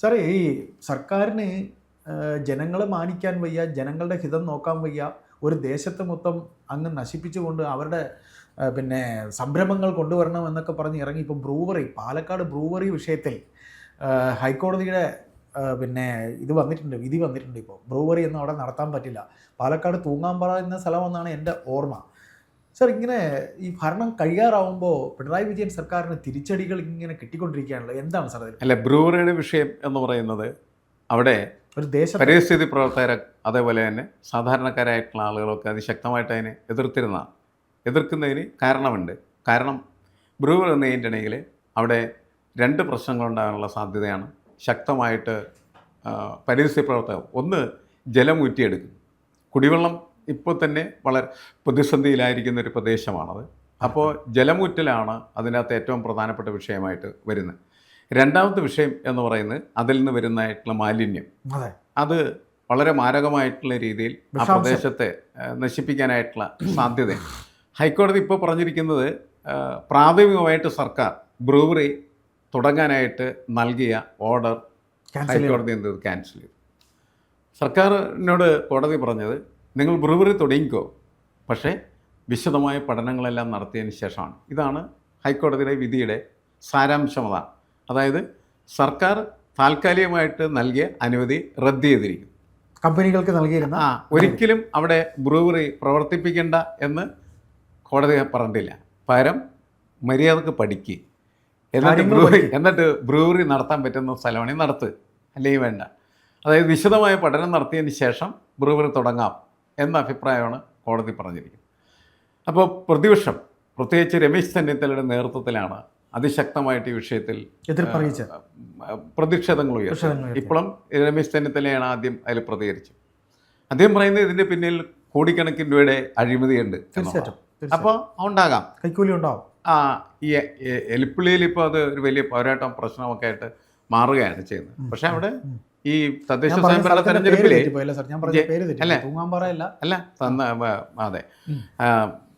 സാറേ ഈ സർക്കാരിന് ജനങ്ങളെ മാനിക്കാൻ വയ്യ ജനങ്ങളുടെ ഹിതം നോക്കാൻ വയ്യ ഒരു ദേശത്തെ മൊത്തം അങ്ങ് നശിപ്പിച്ചുകൊണ്ട് അവരുടെ പിന്നെ സംരംഭങ്ങൾ കൊണ്ടുവരണം എന്നൊക്കെ പറഞ്ഞ് ഇറങ്ങി ഇപ്പോൾ ബ്രൂവറി പാലക്കാട് ബ്രൂവറി വിഷയത്തിൽ ഹൈക്കോടതിയുടെ പിന്നെ ഇത് വന്നിട്ടുണ്ട് വിധി വന്നിട്ടുണ്ട് ഇപ്പോൾ ബ്രൂവറി ഒന്നും അവിടെ നടത്താൻ പറ്റില്ല. പാലക്കാട് തൂങ്ങാമ്പറ എന്ന സ്ഥലമെന്നാണ് എന്റെ ഓർമ്മ. സാർ ഇങ്ങനെ ഈ ഭരണം കഴിയാറാവുമ്പോൾ പിണറായി വിജയൻ സർക്കാരിന് തിരിച്ചടികൾ ഇങ്ങനെ കിട്ടിക്കൊണ്ടിരിക്കുകയാണല്ലോ. എന്താണ് സാർ അല്ല ബ്രൂവറിയുടെ വിഷയം എന്ന് പറയുന്നത് അവിടെ ഒരു ദേശ പരിസ്ഥിതി പ്രവർത്തകർ അതേപോലെ തന്നെ സാധാരണക്കാരായിട്ടുള്ള ആളുകളൊക്കെ അതിശക്തമായിട്ട് അതിനെ എതിർത്തിരുന്ന എതിർക്കുന്നതിന് കാരണമുണ്ട്. കാരണം ബ്രൂവർ എന്ന് കഴിഞ്ഞിട്ടുണ്ടെങ്കിൽ അവിടെ രണ്ട് പ്രശ്നങ്ങളുണ്ടാകാനുള്ള സാധ്യതയാണ്. ശക്തമായിട്ട് പരിസ്ഥിതി പ്രവർത്തകർ. ഒന്ന് ജലം ഊറ്റിയെടുക്കും കുടിവെള്ളം ഇപ്പോൾ തന്നെ വളരെ പ്രതിസന്ധിയിലായിരിക്കുന്ന ഒരു പ്രദേശമാണത്. അപ്പോൾ ജലമൂറ്റലാണ് അതിനകത്ത് ഏറ്റവും പ്രധാനപ്പെട്ട വിഷയമായിട്ട് വരുന്നത്. രണ്ടാമത്തെ വിഷയം എന്ന് പറയുന്നത് അതിൽ നിന്ന് വരുന്നതായിട്ടുള്ള മാലിന്യം. അതെ. അത് വളരെ മാരകമായിട്ടുള്ള രീതിയിൽ ആ പ്രദേശത്തെ നശിപ്പിക്കാനായിട്ടുള്ള സാധ്യത. ഹൈക്കോടതി ഇപ്പോൾ പറഞ്ഞിരിക്കുന്നത് പ്രാഥമികമായിട്ട് സർക്കാർ ബ്രൂവറി തുടങ്ങാനായിട്ട് നൽകിയ ഓർഡർ ഹൈക്കോടതി എന്ത് ക്യാൻസൽ ചെയ്തു. സർക്കാരിനോട് കോടതി പറഞ്ഞത് നിങ്ങൾ ബ്രൂവറി തുടങ്ങിക്കോ. പക്ഷേ വിശദമായ പഠനങ്ങളെല്ലാം നടത്തിയതിന് ശേഷമാണ്. ഇതാണ് ഹൈക്കോടതിയുടെ വിധിയുടെ സാരാംശമത. അതായത് സർക്കാർ താൽക്കാലികമായിട്ട് നൽകിയ അനുമതി റദ്ദ് ചെയ്തിരിക്കും കമ്പനികൾക്ക് നൽകിയിരുന്ന? ആ ഒരിക്കലും അവിടെ ബ്രൂവറി പ്രവർത്തിപ്പിക്കേണ്ട എന്ന് കോടതി പറഞ്ഞിട്ടില്ല. പകരം മര്യാദയ്ക്ക് പഠിക്കുക എന്നിട്ട് ബ്രൂവറി പഠിക്ക്. എന്നിട്ട് ബ്രൂവറി നടത്താൻ പറ്റുന്ന സ്ഥലമാണെങ്കിൽ നടത്ത്. അല്ലെങ്കിൽ വേണ്ട. അതായത് വിശദമായ പഠനം നടത്തിയതിന് ശേഷം ബ്രൂവറി തുടങ്ങാം. എന്ന അഭിപ്രായമാണ് കോടതി പറഞ്ഞിരിക്കുന്നത്. അപ്പോൾ പ്രതിപക്ഷം പ്രത്യേകിച്ച് രമേശ് ചെന്നിത്തലയുടെ നേതൃത്വത്തിലാണ് അതിശക്തമായിട്ട് ഈ വിഷയത്തിൽ പ്രതിഷേധങ്ങൾ ഉയർത്തുന്നത് ഉയർത്തി. ഇപ്പോഴും രമേശ് ചെന്നിത്തലയാണ് ആദ്യം അതിൽ പ്രതികരിച്ചത്. അദ്ദേഹം പറയുന്നത് ഇതിന്റെ പിന്നിൽ കോടിക്കണക്കിന് രൂപയുടെ അഴിമതിയുണ്ട് അപ്പോൾ ഉണ്ടാകാം കൈക്കൂലി ഉണ്ടാവും. ആ ഈ എലിപ്പുള്ളിയിൽ ഇപ്പോൾ അത് ഒരു വലിയ പോരാട്ടം പ്രശ്നമൊക്കെ ആയിട്ട് മാറുകയാണ് ചെയ്യുന്നത്. പക്ഷെ അവിടെ. ഈ തദ്ദേശ സ്വയംഭരണ തെരഞ്ഞെടുപ്പിൽ തെരഞ്ഞെടുപ്പിലെ അല്ലേ? തൂങ്ങാമ്പാറയല്ല അല്ല അതെ.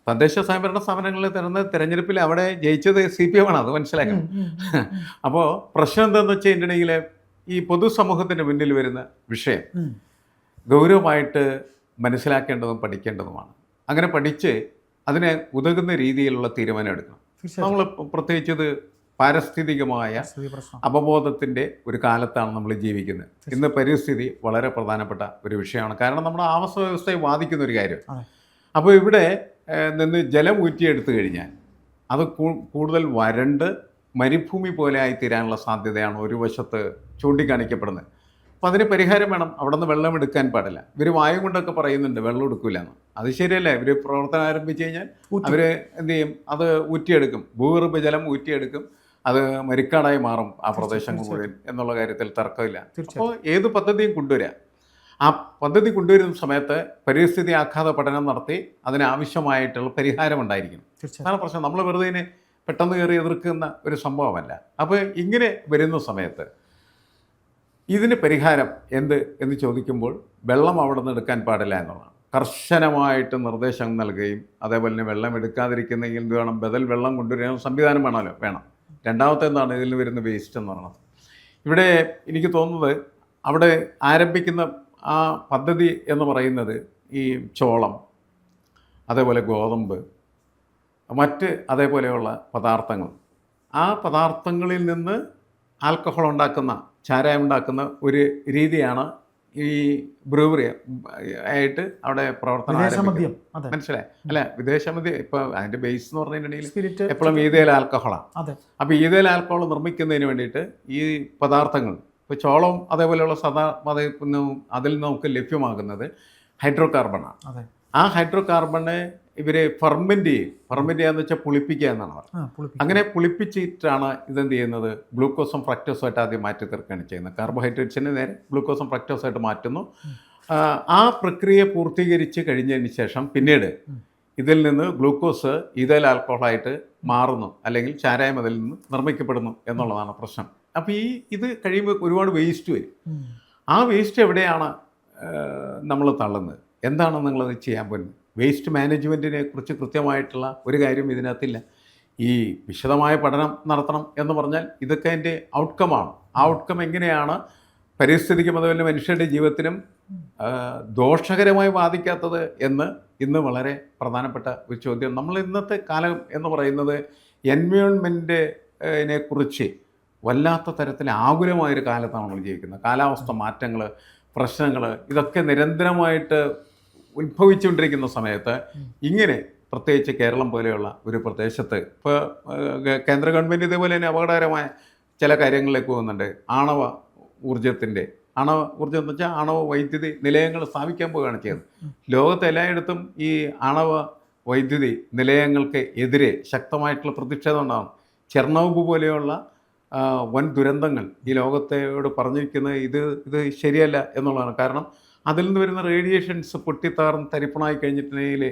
തദ്ദേശ സ്വയംഭരണ സ്ഥാപനങ്ങളിൽ തരുന്ന തെരഞ്ഞെടുപ്പിൽ അവിടെ ജയിച്ചത് സി പി എം ആണ് അത് മനസ്സിലാക്കണം അപ്പോൾ പ്രശ്നം എന്താണെന്ന് വെച്ച് കഴിഞ്ഞിട്ടുണ്ടെങ്കിൽ ഈ പൊതുസമൂഹത്തിന് മുന്നിൽ വരുന്ന വിഷയം ഗൗരവമായിട്ട് മനസ്സിലാക്കേണ്ടതും പഠിക്കേണ്ടതുമാണ്. അങ്ങനെ പഠിച്ച് അതിനെ ഉതകുന്ന രീതിയിലുള്ള തീരുമാനം എടുക്കണം. നമ്മൾ പ്രത്യേകിച്ച് ഇത് പാരിസ്ഥിതികമായ അപബോധത്തിന്റെ ഒരു കാലത്താണ് നമ്മൾ ജീവിക്കുന്നത്. ഇന്ന് പരിസ്ഥിതി വളരെ പ്രധാനപ്പെട്ട ഒരു വിഷയമാണ്. കാരണം നമ്മുടെ ആവാസ വ്യവസ്ഥയെ ബാധിക്കുന്ന ഒരു കാര്യം. അപ്പോൾ ഇവിടെ നിന്ന് ജലം ഊറ്റിയെടുത്തു കഴിഞ്ഞാൽ അത് കൂടുതൽ വരണ്ട് മരുഭൂമി പോലെ ആയിത്തീരാനുള്ള സാധ്യതയാണ് ഒരു വശത്ത് ചൂണ്ടിക്കാണിക്കപ്പെടുന്നത്. അപ്പോൾ അതിന് പരിഹാരം വേണം. അവിടെ നിന്ന് വെള്ളം എടുക്കാൻ പാടില്ല. ഇവർ വായു കൊണ്ടൊക്കെ പറയുന്നുണ്ട് വെള്ളം എടുക്കില്ല എന്ന് അത് ശരിയല്ല. ഇവർ പ്രവർത്തനം ആരംഭിച്ചു കഴിഞ്ഞാൽ. അവർ എന്ത് ചെയ്യും? അത് ഊറ്റിയെടുക്കും. ഭൂഗർഭജലം ഊറ്റിയെടുക്കും. അത് മരിക്കാടായി മാറും ആ പ്രദേശം മുഴുവൻ എന്നുള്ള കാര്യത്തിൽ തർക്കമില്ല. അപ്പോൾ ഏത് പദ്ധതിയും കൊണ്ടുവരിക. ആ പദ്ധതി കൊണ്ടുവരുന്ന സമയത്ത് പരിസ്ഥിതി ആഘാത പഠനം നടത്തി അതിനാവശ്യമായിട്ടുള്ള പരിഹാരം ഉണ്ടായിരിക്കണം. അതാണ് പ്രശ്നം. നമ്മൾ വെറുതെ ഇതിനെ പെട്ടെന്ന് കയറി എതിർക്കുന്ന ഒരു സംഭവമല്ല. അപ്പോൾ ഇങ്ങനെ വരുന്ന സമയത്ത് ഇതിന് പരിഹാരം എന്ത് എന്ന് ചോദിക്കുമ്പോൾ വെള്ളം അവിടെ നിന്ന് എടുക്കാൻ പാടില്ല എന്നുള്ളതാണ്. കർശനമായിട്ട് നിർദ്ദേശം നൽകുകയും അതേപോലെ തന്നെ വെള്ളം എടുക്കാതിരിക്കുന്നെങ്കിൽ എന്ത് വേണം? ബദൽ വെള്ളം കൊണ്ടുവരാൻ സംവിധാനം വേണമല്ലോ. വേണം. രണ്ടാമത്തെ എന്താണ് ഇതിൽ വരുന്ന വേസ്റ്റ് എന്ന് പറയുന്നത് ഇവിടെ എനിക്ക് തോന്നുന്നത് അവിടെ ആരംഭിക്കുന്ന ആ പദ്ധതി എന്ന് പറയുന്നത് ഈ ചോളം അതേപോലെ ഗോതമ്പ് മറ്റ് അതേപോലെയുള്ള പദാർത്ഥങ്ങൾ. ആ പദാർത്ഥങ്ങളിൽ നിന്ന് ആൽക്കഹോൾ ഉണ്ടാക്കുന്ന ചാരായം ഉണ്ടാക്കുന്ന ഒരു രീതിയാണ് ഈ ബ്രൂവറി ആയിട്ട് അവിടെ പ്രവർത്തനം മനസ്സിലായി? അല്ല വിദേശ മദ്യം ഇപ്പൊ അതിന്റെ ബേസ് എന്ന് പറഞ്ഞിട്ടുണ്ടെങ്കിൽ എപ്പോഴും ഈതയിൽ ആൽക്കഹോളാണ് അപ്പൊ ഈതയിൽ ആൽക്കഹോൾ നിർമ്മിക്കുന്നതിന് വേണ്ടിയിട്ട് ഈ പദാർത്ഥങ്ങൾ ഇപ്പൊ ചോളവും അതേപോലെയുള്ള സദാ അതിൽ നിന്ന് നമുക്ക് ലഭ്യമാകുന്നത് ഹൈഡ്രോ കാർബണാണ് ആ ഹൈഡ്രോ കാർബണ് ഇവർ ഫെർമെന്റ് ചെയ്യും. ഫെർമെന്റ് ചെയ്യാന്ന് വെച്ചാൽ പുളിപ്പിക്കുക എന്നാണ് പറയുന്നത് അങ്ങനെ പുളിപ്പിച്ചിട്ടാണ് ഇതെന്ത് ചെയ്യുന്നത്? ഗ്ലൂക്കോസും ഫ്രക്ടോസും ആയിട്ട് ആദ്യം മാറ്റി തീർക്കുകയാണ് ചെയ്യുന്നത്. കാർബോഹൈഡ്രേറ്റ്സിന് നേരെ ഗ്ലൂക്കോസും ഫ്രക്ടോസും ആയിട്ട് മാറ്റുന്നു ആ, ആ പ്രക്രിയ പൂർത്തീകരിച്ച് കഴിഞ്ഞതിന് ശേഷം പിന്നീട് ഇതിൽ നിന്ന് ഗ്ലൂക്കോസ് ഇതൽ ആൽക്കോഹോളായിട്ട് മാറുന്നു അല്ലെങ്കിൽ ചാരായം അതിൽ നിന്ന് നിർമ്മിക്കപ്പെടുന്നു എന്നുള്ളതാണ് പ്രശ്നം. അപ്പോൾ ഈ ഇത് കഴിയുമ്പോൾ ഒരുപാട് വേസ്റ്റ് വരും. ആ വേസ്റ്റ് എവിടെയാണ് നമ്മൾ തള്ളുന്നത്? എന്താണ് നിങ്ങളത് ചെയ്യാൻ പോകുന്നത്? വേസ്റ്റ് മാനേജ്മെന്റിനെ കുറിച്ച് കൃത്യമായിട്ടുള്ള ഒരു കാര്യം ഇതിനകത്തില്ല. ഈ വിശദമായ പഠനം നടത്തണം എന്ന് പറഞ്ഞാൽ ഇതൊക്കെ അതിന്റെ ഔട്ട്കമാണ് ആ ഔട്ട്കം എങ്ങനെയാണ്? പരിസ്ഥിതിക്കും അതുപോലെ മനുഷ്യരുടെ ജീവിതത്തിനും ദോഷകരമായി ബാധിക്കാത്തത് എന്ന് ഇന്ന് വളരെ പ്രധാനപ്പെട്ട ഒരു ചോദ്യം. നമ്മൾ ഇന്നത്തെ കാലം എന്ന് പറയുന്നത് എൻവയോൺമെന്റിനെ കുറിച്ച് വല്ലാത്ത തരത്തിൽ ആകുലമായൊരു കാലത്താണ് നമ്മൾ ജീവിക്കുന്നത്. കാലാവസ്ഥ മാറ്റങ്ങൾ പ്രശ്നങ്ങൾ ഇതൊക്കെ നിരന്തരമായിട്ട് ഉത്ഭവിച്ചുകൊണ്ടിരിക്കുന്ന സമയത്ത് ഇങ്ങനെ പ്രത്യേകിച്ച് കേരളം പോലെയുള്ള ഒരു പ്രദേശത്ത് ഇപ്പോൾ കേന്ദ്ര ഗവൺമെന്റ് ഇതേപോലെ തന്നെ അപകടകരമായ ചില കാര്യങ്ങളിലേക്ക് പോകുന്നുണ്ട്. ആണവ ഊർജത്തിന്റെ ആണവ ഊർജം എന്ന് വെച്ചാൽ ആണവ വൈദ്യുതി നിലയങ്ങൾ സ്ഥാപിക്കാൻ പോവുകയാണ് ചെയ്യുന്നത്. ലോകത്ത് എല്ലായിടത്തും ഈ ആണവ വൈദ്യുതി നിലയങ്ങൾക്ക് എതിരെ ശക്തമായിട്ടുള്ള പ്രതിഷേധം ഉണ്ടാകും. ചെർണോബ് പോലെയുള്ള വൻ ദുരന്തങ്ങൾ ഈ ലോകത്തെയോട് പറഞ്ഞിരിക്കുന്നത് ഇത് ഇത് ശരിയല്ല എന്നുള്ളതാണ്. കാരണം അതിൽ നിന്ന് വരുന്ന റേഡിയേഷൻസ് പൊട്ടിത്താർന്ന് തരിപ്പണായി കഴിഞ്ഞിട്ടുണ്ടെങ്കിൽ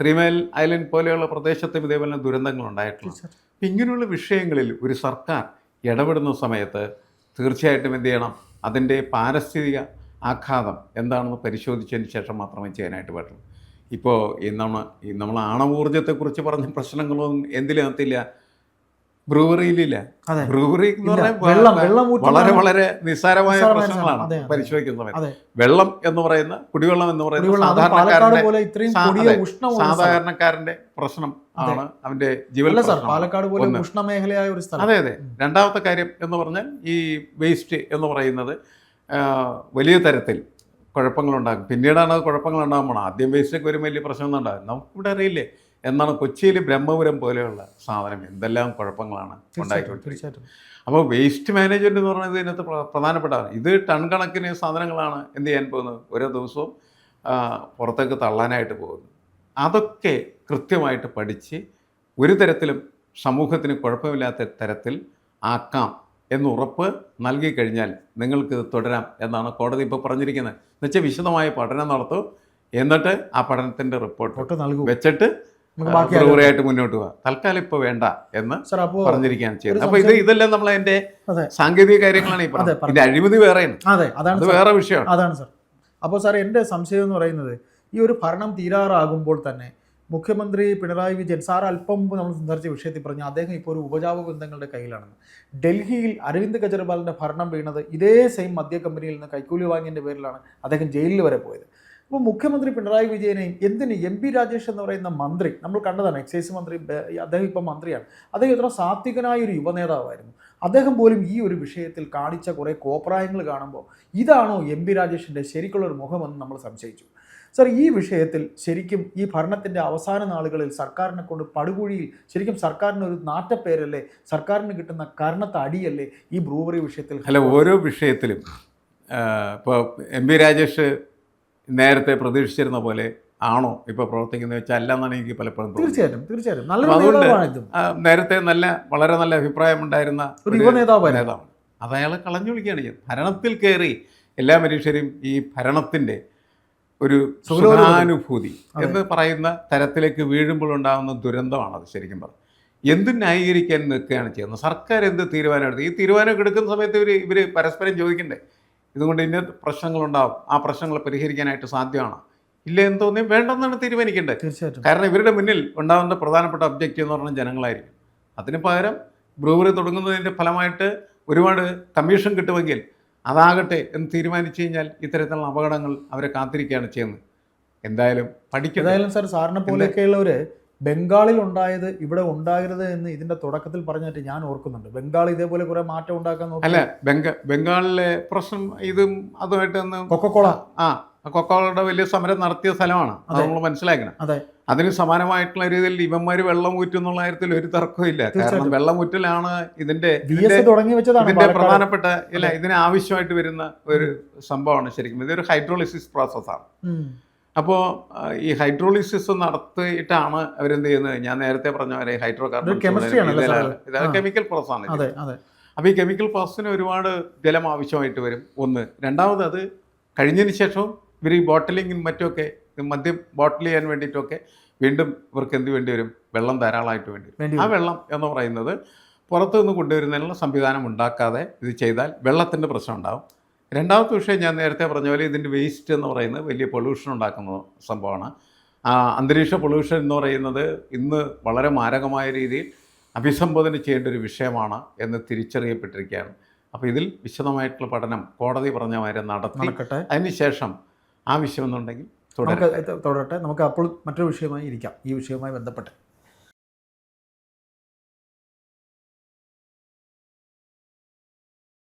ത്രിമേൽ ഐലൻഡ് പോലെയുള്ള പ്രദേശത്തും ഇതേപോലെ ദുരന്തങ്ങൾ ഉണ്ടായിട്ടുണ്ട്. അപ്പം ഇങ്ങനെയുള്ള വിഷയങ്ങളിൽ ഒരു സർക്കാർ ഇടപെടുന്ന സമയത്ത് തീർച്ചയായിട്ടും എന്ത് ചെയ്യണം? അതിന്റെ പാരിസ്ഥിതിക ആഘാതം എന്താണെന്ന് പരിശോധിച്ചതിന് ശേഷം മാത്രമേ ചെയ്യാനായിട്ട് പറ്റുള്ളൂ. ഇപ്പോൾ ഈ നമ്മൾ നമ്മൾ ആണവോർജത്തെക്കുറിച്ച് പറഞ്ഞ പ്രശ്നങ്ങളൊന്നും എന്തിനകത്തില്ല ബ്രൂവറിയിലില്ല. ബ്രൂവറി എന്ന് പറഞ്ഞാൽ വളരെ വളരെ നിസ്സാരമായ പ്രശ്നങ്ങളാണ് സാധനം. അതെ, അതെ. പരിശോധിക്കുന്ന സമയത്ത് വെള്ളം എന്ന് പറയുന്ന കുടിവെള്ളം എന്ന് പറയുന്ന സാധാരണക്കാരന്റെ സാധാരണക്കാരന്റെ പ്രശ്നം ആണ് അവന്റെ ജീവൻ. പാലക്കാട് പോലെ ഉഷ്ണമേഖലയായ ഒരു സ്ഥലം. അതെ അതെ. രണ്ടാമത്തെ കാര്യം എന്ന് പറഞ്ഞാൽ ഈ വേസ്റ്റ് എന്ന് പറയുന്നത് വലിയ തരത്തിൽ കുഴപ്പങ്ങളുണ്ടാകും പിന്നീടാണ് അത് കുഴപ്പങ്ങൾ ഉണ്ടാകുമ്പോൾ ആദ്യം വേസ്റ്റൊക്കെ ഒരു വലിയ പ്രശ്നമൊന്നും ഉണ്ടാകും നമുക്കിവിടെ അറിയില്ലേ? എന്നാണ് കൊച്ചിയിൽ ബ്രഹ്മപുരം പോലെയുള്ള സാധനം. എന്തെല്ലാം കുഴപ്പങ്ങളാണ് തീർച്ചയായിട്ടും അപ്പോൾ വേസ്റ്റ് മാനേജ്മെന്റ് എന്ന് പറയുന്നത് ഇതിനകത്ത് പ്ര- പ്രധാനപ്പെട്ടതാണ് ഇത് ടൺ കണക്കിന് സാധനങ്ങളാണ് എന്ത് ചെയ്യാൻ പോകുന്നത്? ഓരോ ദിവസവും പുറത്തേക്ക് തള്ളാനായിട്ട് പോകുന്നത് അതൊക്കെ കൃത്യമായിട്ട് പഠിച്ച് ഒരു തരത്തിലും സമൂഹത്തിന് കുഴപ്പമില്ലാത്ത തരത്തിൽ ആക്കാം എന്ന് ഉറപ്പ് നൽകി കഴിഞ്ഞാൽ നിങ്ങൾക്ക് ഇത് തുടരാം എന്നാണ് കോടതി ഇപ്പോൾ പറഞ്ഞിരിക്കുന്നത്. എന്നുവെച്ചാൽ വിശദമായ പഠനം നടത്തും. എന്നിട്ട് ആ പഠനത്തിന്റെ റിപ്പോർട്ട് വെച്ചിട്ട് ബ്രൂവറിയായിട്ട് മുന്നോട്ട് പോകാം തൽക്കാലം ഇപ്പൊ വേണ്ട എന്ന് പറഞ്ഞിരിക്കുകയാണ് ചെയ്യുന്നത് അപ്പൊ ഇത് ഇതെല്ലാം നമ്മൾ അതിന്റെ അതെ. സാങ്കേതിക കാര്യങ്ങളാണ് ഈ പറഞ്ഞത്. പറഞ്ഞു. അഴിമതി വേറെയാണ്. അതെ അതാണ് അത് വേറെ വിഷയമാണ്. അതാണ് സാർ. അപ്പോൾ സാർ എന്റെ സംശയം എന്ന് പറയുന്നത് ഈ ഒരു ഭരണം തീരാറാകുമ്പോൾ തന്നെ മുഖ്യമന്ത്രി പിണറായി വിജയൻ സാർ അല്പം മുമ്പ് നമ്മൾ സംസാരിച്ച വിഷയത്തിൽ പറഞ്ഞു അദ്ദേഹം ഇപ്പോൾ ഒരു ഉപജാപ ബന്ധങ്ങളുടെ കയ്യിലാണെന്ന്. ഡൽഹിയിൽ അരവിന്ദ് കെജ്രിവാളിന്റെ ഭരണം വീണത് ഇതേ സെയിം മദ്യ കമ്പനിയിൽ നിന്ന് കൈക്കൂലി വാങ്ങിയതിന്റെ പേരിലാണ് അദ്ദേഹം ജയിലിൽ വരെ പോയത്. അപ്പോൾ മുഖ്യമന്ത്രി പിണറായി വിജയനെ എന്തിന് എം പി രാജേഷ് എന്ന് പറയുന്ന മന്ത്രി നമ്മൾ കണ്ടതാണ് എക്സൈസ് മന്ത്രി അദ്ദേഹം ഇപ്പം മന്ത്രിയാണ്. അദ്ദേഹം എത്ര സാത്വികനായ ഒരു യുവനേതാവായിരുന്നു അദ്ദേഹം പോലും ഈ ഒരു വിഷയത്തിൽ കാണിച്ച കുറേ കോപ്രായങ്ങൾ കാണുമ്പോൾ ഇതാണോ എം പി രാജേഷിന്റെ ശരിക്കുള്ള ഒരു മുഖമെന്ന് നമ്മൾ സംശയിച്ചു. സർ ഈ വിഷയത്തിൽ ശരിക്കും ഈ ഭരണത്തിന്റെ അവസാന നാളുകളിൽ സർക്കാരിനെ കൊണ്ട് പടുകുഴിയിൽ ശരിക്കും സർക്കാരിന് ഒരു നാറ്റപ്പേരല്ലേ? സർക്കാരിന് കിട്ടുന്ന കർണത്തെ അടിയല്ലേ ഈ ബ്രൂവറി വിഷയത്തിൽ? അല്ല ഓരോ വിഷയത്തിലും ഇപ്പോൾ എം പി രാജേഷ് നേരത്തെ പ്രതീക്ഷിച്ചിരുന്ന പോലെ ആണോ ഇപ്പോൾ പ്രവർത്തിക്കുന്നത് വെച്ചാൽ അല്ല എന്നാണ് എനിക്ക് പലപ്പോഴും തീർച്ചയായിട്ടും തീർച്ചയായിട്ടും. അപ്പോൾ അതുകൊണ്ട് നേരത്തെ നല്ല വളരെ നല്ല അഭിപ്രായം ഉണ്ടായിരുന്ന ഒരു യുവ നേതാവായിരുന്നു. അത് അയാളെ കളഞ്ഞൊളിക്കുകയാണ് ചെയ്യുന്നത് ഭരണത്തിൽ കയറി എല്ലാ മനുഷ്യരും ഈ ഭരണത്തിന്റെ ഒരു സുഖാനുഭൂതി എന്ന് പറയുന്ന തരത്തിലേക്ക് വീഴുമ്പോൾ ഉണ്ടാകുന്ന ദുരന്തമാണ് അത് ശരിക്കും പറഞ്ഞത് എന്തും ന്യായീകരിക്കാൻ നിൽക്കുകയാണ് ചെയ്യുന്നത്. സർക്കാർ എന്ത് തീരുമാനം എടുത്ത് ഈ തീരുമാനം എടുക്കുന്ന സമയത്ത് ഇവർ ഇവർ പരസ്പരം ചോദിക്കണ്ടേ? ഇതുകൊണ്ട് ഇന്ന പ്രശ്നങ്ങളുണ്ടാവും. ആ പ്രശ്നങ്ങൾ പരിഹരിക്കാനായിട്ട് സാധ്യമാണ്? ഇല്ല എന്ന് തോന്നി വേണ്ടെന്നാണ് തീരുമാനിക്കേണ്ടത്. തീർച്ചയായിട്ടും. കാരണം ഇവരുടെ മുന്നിൽ ഉണ്ടാകുന്ന പ്രധാനപ്പെട്ട ഒബ്ജക്റ്റീവ് എന്ന് പറഞ്ഞാൽ ജനങ്ങളായിരിക്കും. അതിന് പകരം ബ്രൂവറി തുടങ്ങുന്നതിന്റെ ഫലമായിട്ട് ഒരുപാട് കമ്മീഷൻ കിട്ടുമെങ്കിൽ അതാകട്ടെ എന്ന് തീരുമാനിച്ചു കഴിഞ്ഞാൽ ഇത്തരത്തിലുള്ള അപകടങ്ങൾ അവരെ കാത്തിരിക്കുകയാണ് ചെയ്യുന്നത്. എന്തായാലും പഠിക്കുന്നത് എന്തായാലും സാർ സാറിനെ പോലെയൊക്കെയുള്ളവര് ബംഗാളിൽ ഉണ്ടായത് ഇവിടെ ഉണ്ടാകരുത് എന്ന് ഇതിന്റെ തുടക്കത്തിൽ പറഞ്ഞിട്ട് ഞാൻ ഓർക്കുന്നുണ്ട്. ബംഗാൾ ഇതേപോലെ കുറെ മാറ്റം ഉണ്ടാക്കാൻ അല്ല ബംഗ ബംഗാളിലെ പ്രശ്നം ഇതും അതുമായിട്ട് കൊക്കക്കോള. ആ കൊക്കോളയുടെ വലിയ സമരം നടത്തിയ സ്ഥലമാണ്. അത് നമ്മൾ മനസ്സിലാക്കണം. അതെ. അതിന് സമാനമായിട്ടുള്ള രീതിയിൽ ഇവന്മാര് വെള്ളം ഊറ്റും എന്നുള്ള കാര്യത്തിൽ ഒരു തർക്കവും ഇല്ല. കാരണം. വെള്ളം ഊറ്റലാണ് ഇതിന്റെ ഇതിന്റെ. പ്രധാനപ്പെട്ട ഇല്ല ഇതിന് ആവശ്യമായിട്ട് വരുന്ന ഒരു സംഭവമാണ് ശരിക്കും. ഇതൊരു ഹൈഡ്രോളിസിസ് പ്രോസസ്സാണ്. അപ്പോൾ ഈ ഹൈഡ്രോളിസിസ് നടത്തിയിട്ടാണ് അവരെന്ത് ചെയ്യുന്നത്? ഞാൻ നേരത്തെ പറഞ്ഞ പോലെ ഹൈഡ്രോ കാർബൺ ഇതാണ്. കെമിക്കൽ പ്രോസസ്സാണ് അപ്പോൾ ഈ കെമിക്കൽ പ്രോസസ്സിന് ഒരുപാട് ജലം ആവശ്യമായിട്ട് വരും. ഒന്ന്. രണ്ടാമത് അത് കഴിഞ്ഞതിന് ശേഷവും ഇവർ ഈ ബോട്ടിലിങ്ങും മറ്റുമൊക്കെ മദ്യം ബോട്ടിൽ ചെയ്യാൻ വേണ്ടിയിട്ടൊക്കെ വീണ്ടും ഇവർക്ക് എന്ത് വേണ്ടി വരും? വെള്ളം ധാരാളമായിട്ട് വേണ്ടി വരും. ആ വെള്ളം എന്ന് പറയുന്നത് പുറത്തു നിന്ന് കൊണ്ടുവരുന്നതിനുള്ള സംവിധാനം ഉണ്ടാക്കാതെ ഇത് ചെയ്താൽ വെള്ളത്തിന്റെ പ്രശ്നം ഉണ്ടാവും. രണ്ടാമത്തെ വിഷയം ഞാൻ നേരത്തെ പറഞ്ഞ പോലെ ഇതിന്റെ വേസ്റ്റ് എന്ന് പറയുന്നത് വലിയ പൊല്യൂഷൻ ഉണ്ടാക്കുന്ന സംഭവമാണ്. അന്തരീക്ഷ പൊല്യൂഷൻ എന്ന് പറയുന്നത് ഇന്ന് വളരെ മാരകമായ രീതിയിൽ അഭിസംബോധന ചെയ്യേണ്ട ഒരു വിഷയമാണ് എന്ന് തിരിച്ചറിയപ്പെട്ടിരിക്കുകയാണ്. അപ്പോൾ ഇതിൽ വിശദമായിട്ടുള്ള പഠനം കോടതി പറഞ്ഞ മാതിരി നടത്തിക്കട്ടെ അതിനുശേഷം ആ തുടരാം നമുക്ക് തുടരട്ടെ. നമുക്ക് അപ്പോൾ മറ്റൊരു വിഷയമായി ഇരിക്കാം. ഈ വിഷയവുമായി ബന്ധപ്പെട്ട്.